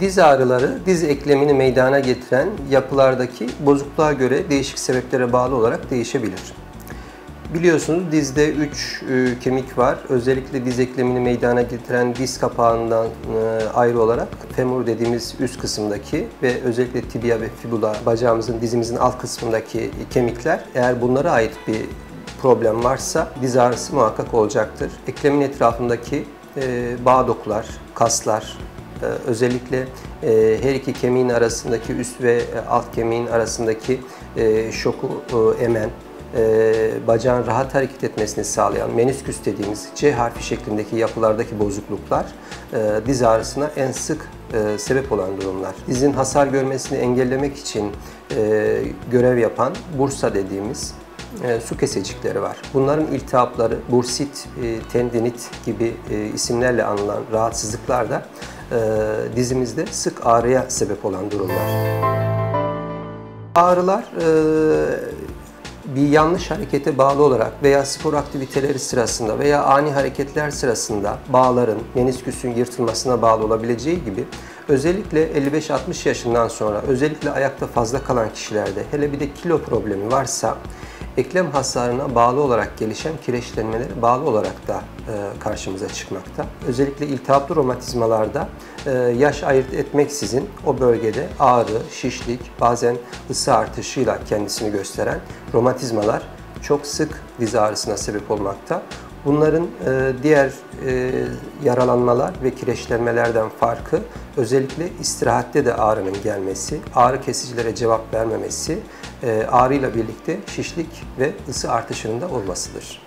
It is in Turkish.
Diz ağrıları diz eklemini meydana getiren yapılardaki bozukluğa göre değişik sebeplere bağlı olarak değişebilir. Biliyorsunuz dizde 3 e, kemik var. Özellikle diz eklemini meydana getiren diz kapağından e, ayrı olarak femur dediğimiz üst kısımdaki ve özellikle tibia ve fibula bacağımızın dizimizin alt kısmındaki kemikler eğer bunlara ait bir problem varsa diz ağrısı muhakkak olacaktır. Eklemin etrafındaki e, bağ dokular, kaslar, özellikle e, her iki kemiğin arasındaki üst ve alt kemiğin arasındaki e, şoku e, emen, e, bacağın rahat hareket etmesini sağlayan menisküs dediğimiz C harfi şeklindeki yapılardaki bozukluklar e, diz ağrısına en sık e, sebep olan durumlar. Dizin hasar görmesini engellemek için e, görev yapan bursa dediğimiz e, su kesecikleri var. Bunların iltihapları, bursit, e, tendinit gibi e, isimlerle anılan rahatsızlıklar da e, dizimizde sık ağrıya sebep olan durumlar. Ağrılar e, bir yanlış harekete bağlı olarak veya spor aktiviteleri sırasında veya ani hareketler sırasında bağların, menisküsün yırtılmasına bağlı olabileceği gibi özellikle 55-60 yaşından sonra özellikle ayakta fazla kalan kişilerde hele bir de kilo problemi varsa eklem hasarına bağlı olarak gelişen kireçlenmeler bağlı olarak da e, karşımıza çıkmakta. Özellikle iltihaplı romatizmalarda e, yaş ayırt etmeksizin o bölgede ağrı, şişlik, bazen ısı artışıyla kendisini gösteren romatizmalar çok sık diz ağrısına sebep olmakta. Bunların e, diğer e, yaralanmalar ve kireçlenmelerden farkı özellikle istirahatte de ağrının gelmesi, ağrı kesicilere cevap vermemesi, e, ağrıyla birlikte şişlik ve ısı artışının da olmasıdır.